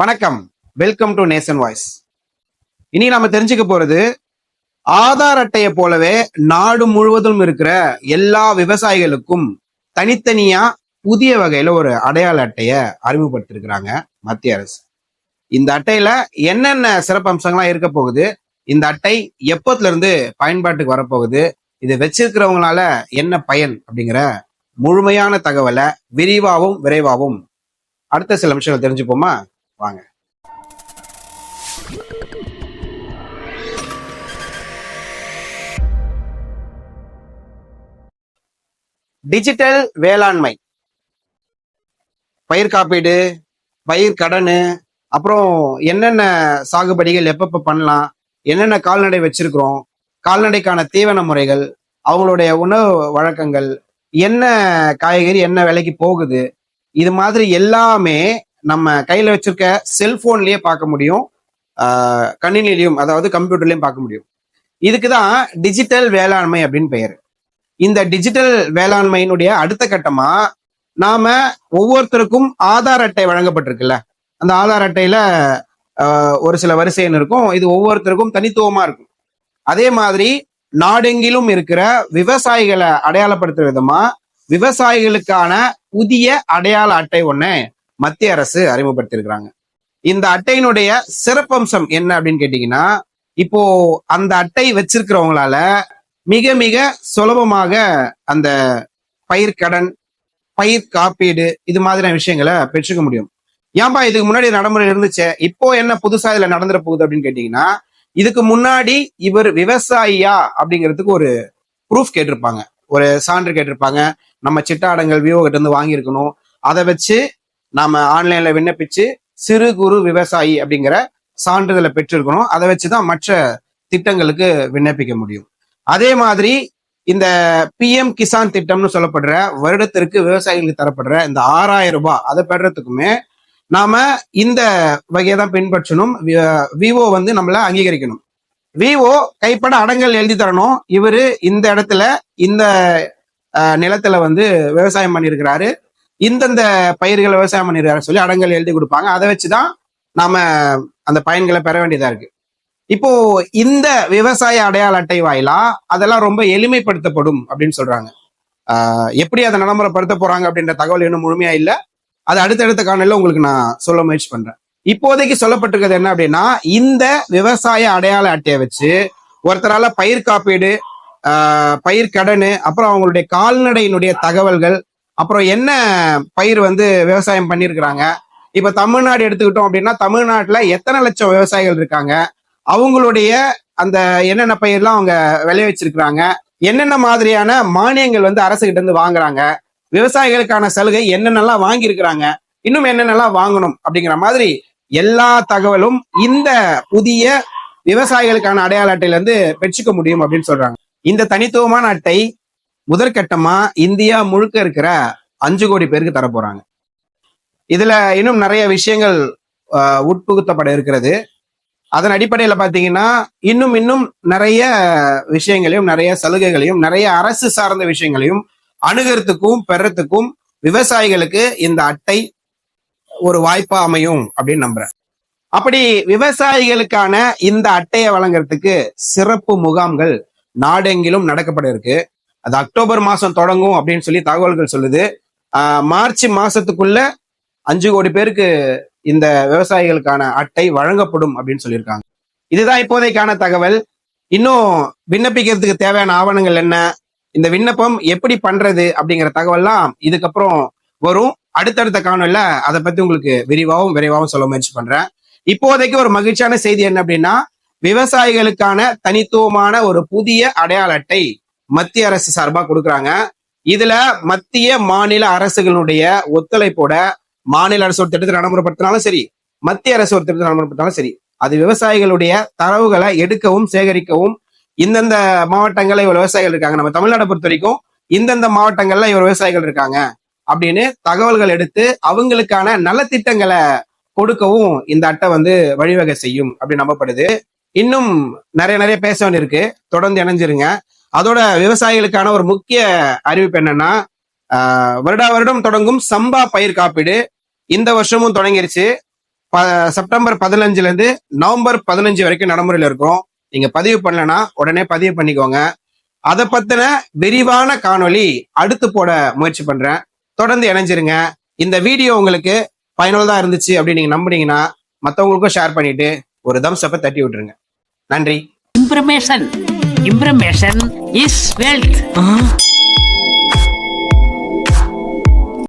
வணக்கம். Welcome to Nesan voice இனி நாம தெரிஞ்சுக்க போறது ஆதார் அட்டையை போலவே நாடு முழுவதும் இருக்கிற எல்லா விவசாயிகளுக்கும் தனித்தனியா புதிய வகையில ஒரு அடையாள அட்டைய அறிமுகப்படுத்திருக்கிறாங்க மத்திய அரசு. இந்த அட்டையில என்னென்ன சிறப்பு அம்சங்கள்லாம் இருக்க போகுது இந்த அட்டை எப்பத்துல இருந்து பயன்பாட்டுக்கு வரப்போகுது இதை வச்சிருக்கிறவங்களால என்ன பயன் அப்படிங்கிற முழுமையான தகவலை விரிவாகவும் விரைவாகவும் அடுத்த சில நிமிஷங்கள் தெரிஞ்சுப்போமா? வாங்க. டிஜிட்டல் வேளாண்மை. பயிர் காப்பீடு பயிர் கடன் அப்புறம் என்னென்ன சாகுபடிகள் எப்பப்ப பண்ணலாம் என்னென்ன கால்நடை வச்சிருக்கிறோம் கால்நடைக்கான தீவன முறைகள் அவங்களுடைய உணவு வழக்கங்கள் என்ன காய்கறி என்ன விலைக்கு போகுது இது மாதிரி எல்லாமே நம்ம கையில வச்சிருக்க செல்போன்லயே பார்க்க முடியும். கணினிலையும் அதாவது கம்ப்யூட்டர்லயும் பார்க்க முடியும். இதுக்கு தான் டிஜிட்டல் வேளாண்மை அப்படின்னு பெயர். இந்த டிஜிட்டல் வேளாண்மையினுடைய அடுத்த கட்டமா நாம ஒவ்வொருத்தருக்கும் ஆதார் அட்டை வழங்கப்பட்டிருக்குல்ல. அந்த ஆதார் அட்டையில ஒரு சில வரிசைன்னு இருக்கும். இது ஒவ்வொருத்தருக்கும் தனித்துவமா இருக்கும். அதே மாதிரி நாடெங்கிலும் இருக்கிற விவசாயிகளை அடையாளப்படுத்துற விதமா விவசாயிகளுக்கான புதிய அடையாள அட்டை ஒன்று மத்திய அரசு அறிமுகப்படுத்தியிருக்கிறாங்க. இந்த அட்டையினுடைய சிறப்பம்சம் என்ன அப்படின்னு கேட்டீங்கன்னா இப்போ அந்த அட்டை வச்சிருக்கிறவங்களால மிக மிக சுலபமாக அந்த பயிர் கடன் பயிர் காப்பீடு இது மாதிரியான விஷயங்களை பெற்றுக்க முடியும். ஏன்பா இதுக்கு முன்னாடி நடைமுறை இருந்துச்சே இப்போ என்ன புதுசா இதுல நடந்துட போகுது அப்படின்னு கேட்டீங்கன்னா இதுக்கு முன்னாடி இவர் விவசாயியா அப்படிங்கிறதுக்கு ஒரு ப்ரூஃப் கேட்டிருப்பாங்க. ஒரு சான்று கேட்டிருப்பாங்க. நம்ம சிட்டாடங்கள் விவோகிட்ட இருந்து வாங்கியிருக்கணும். அதை வச்சு நாம ஆன்லைன்ல விண்ணப்பிச்சு சிறு குறு விவசாயி அப்படிங்கிற சான்றிதழை பெற்றிருக்கணும். அதை வச்சுதான் மற்ற திட்டங்களுக்கு விண்ணப்பிக்க முடியும். அதே மாதிரி இந்த பிஎம் கிசான் திட்டம்னு சொல்லப்படுற வருடத்திற்கு விவசாயிகளுக்கு தரப்படுற இந்த ஆறாயிரம் ரூபாய் அதை பெறத்துக்குமே நாம இந்த வகையை தான் பின்பற்றணும். விவோ வந்து நம்மளை அங்கீகரிக்கணும். விவோ கைப்பட அடங்கல் எழுதி தரணும். இவரு இந்த இடத்துல இந்த நிலத்துல வந்து விவசாயம் பண்ணியிருக்கிறாரு. இந்தந்த பயிர்களை விவசாயம் பண்ணிருக்காரு சொல்லி அடங்கல் எழுதி கொடுப்பாங்க. அதை வச்சுதான் நாம அந்த பயன்களை பெற வேண்டியதா இருக்கு. இப்போ இந்த விவசாய அடையாள அட்டை வாயிலா அதெல்லாம் ரொம்ப எளிமைப்படுத்தப்படும் அப்படின்னு சொல்றாங்க. எப்படி அதை நடைமுறைப்படுத்த போறாங்க அப்படின்ற தகவல் இன்னும் முழுமையா இல்லை. அது அடுத்தடுத்த காணொலியில உங்களுக்கு நான் சொல்ல முயற்சி பண்றேன். இப்போதைக்கு சொல்லப்பட்டிருக்கிறது என்ன அப்படின்னா இந்த விவசாய அடையாள அட்டையை வச்சு ஒருத்தரால பயிர் காப்பீடு பயிர் கடன் அப்புறம் அவங்களுடைய கால்நடையினுடைய தகவல்கள் அப்புறம் என்ன பயிர் வந்து விவசாயம் பண்ணியிருக்கிறாங்க இப்ப தமிழ்நாடு எடுத்துக்கிட்டோம் அப்படின்னா தமிழ்நாட்டில் எத்தனை லட்சம் விவசாயிகள் இருக்காங்க? அவங்களுடைய அந்த என்னென்ன பயிர்லாம் அவங்க விளைய வச்சிருக்கிறாங்க? என்னென்ன மாதிரியான மானியங்கள் வந்து அரசு கிட்ட இருந்து வாங்குறாங்க? விவசாயிகளுக்கான சலுகை என்னென்னலாம் வாங்கியிருக்கிறாங்க? இன்னும் என்னென்னலாம் வாங்கணும்? அப்படிங்கிற மாதிரி எல்லா தகவலும் இந்த புதிய விவசாயிகளுக்கான அடையாள அட்டையில இருந்து பெற்றுக்க முடியும் அப்படின்னு சொல்றாங்க. இந்த தனித்துவமான அட்டை முதற்கட்டமா இந்தியா முழுக்க இருக்கிற அஞ்சு கோடி பேருக்கு தர போறாங்க. இதுல இன்னும் நிறைய விஷயங்கள் ஆஹ், உட்புகுத்தப்பட இருக்கிறது. அதன் அடிப்படையில பார்த்தீங்கன்னா இன்னும் இன்னும் நிறைய விஷயங்களையும் நிறைய சலுகைகளையும் நிறைய அரசு சார்ந்த விஷயங்களையும் அணுகிறதுக்கும் பெறத்துக்கும் விவசாயிகளுக்கு இந்த அட்டை ஒரு வாய்ப்பா அமையும் அப்படின்னு நம்புறேன். அப்படி விவசாயிகளுக்கான இந்த அட்டையை வழங்குறதுக்கு சிறப்பு முகாம்கள் நாடெங்கிலும் நடக்கப்பட இருக்கு. அது அக்டோபர் மாசம் தொடங்கும் அப்படின்னு சொல்லி தகவல்கள் சொல்லுது. ஆஹ் மார்ச் மாசத்துக்குள்ள அஞ்சு கோடி பேருக்கு இந்த விவசாயிகளுக்கான அட்டை வழங்கப்படும் அப்படின்னு சொல்லியிருக்காங்க. இதுதான் இப்போதைக்கான தகவல். இன்னும் விண்ணப்பிக்கிறதுக்கு தேவையான ஆவணங்கள் என்ன? இந்த விண்ணப்பம் எப்படி பண்றது அப்படிங்கிற தகவல்லாம் இதுக்கப்புறம் வரும். அடுத்தடுத்த காணொல்ல அதை பத்தி உங்களுக்கு விரிவாகவும் விரைவாகவும் சொல்ல முயற்சி பண்றேன். இப்போதைக்கு ஒரு மகிழ்ச்சியான செய்தி என்ன அப்படின்னா விவசாயிகளுக்கான தனித்துவமான ஒரு புதிய அடையாள அட்டை மத்திய அரசு சார்பாக கொடுக்குறாங்க. இதுல மத்திய மாநில அரசுகளுடைய ஒத்துழைப்போட மாநில அரசு ஒரு திட்டத்தை நடைமுறைப்படுத்தினாலும் சரி மத்திய அரசு ஒரு திட்டத்தை நடைமுறைப்படுத்தினாலும் சரி அது விவசாயிகளுடைய தரவுகளை எடுக்கவும் சேகரிக்கவும் இந்தந்த மாவட்டங்கள்ல இவ்வளவு விவசாயிகள் இருக்காங்க. நம்ம தமிழ்நாட்டை பொறுத்த வரைக்கும் இந்தந்த மாவட்டங்கள்ல இவ்வளவு விவசாயிகள் இருக்காங்க அப்படின்னு தகவல்கள் எடுத்து அவங்களுக்கான நலத்திட்டங்களை கொடுக்கவும் இந்த அட்டை வந்து வழிவகை செய்யும் அப்படின்னு நம்பப்படுது. இன்னும் நிறைய நிறைய பேச வேண்டியிருக்கு. தொடர்ந்து இணைஞ்சிருங்க. அதோட விவசாயிகளுக்கான ஒரு முக்கிய அறிவிப்பு என்னன்னா வருடா வருடம் தொடங்கும் சம்பா பயிர் காப்பீடு இந்த வருஷமும் தொடங்கிருச்சு. ப- செப்டம்பர் பதினஞ்சுல இருந்து நவம்பர் பதினஞ்சு வரைக்கும் நடைமுறையில் இருக்கும். நீங்க பதிவு பண்ணலனா உடனே பதிவு பண்ணிக்கோங்க. அதை பத்தின விரிவான காணொளி அடுத்து போட முயற்சி பண்றேன். தொடர்ந்து இணைஞ்சிருங்க. இந்த வீடியோ உங்களுக்கு பயனுள்ளதா இருந்துச்சு அப்படின்னு நீங்க நம்புனீங்கன்னா மத்தவங்களுக்கும் ஷேர் பண்ணிட்டு ஒரு தம்ஸ் அப்ப தட்டி விட்டுருங்க. நன்றி. Information ഇംപ്രമേഷൻ is wealth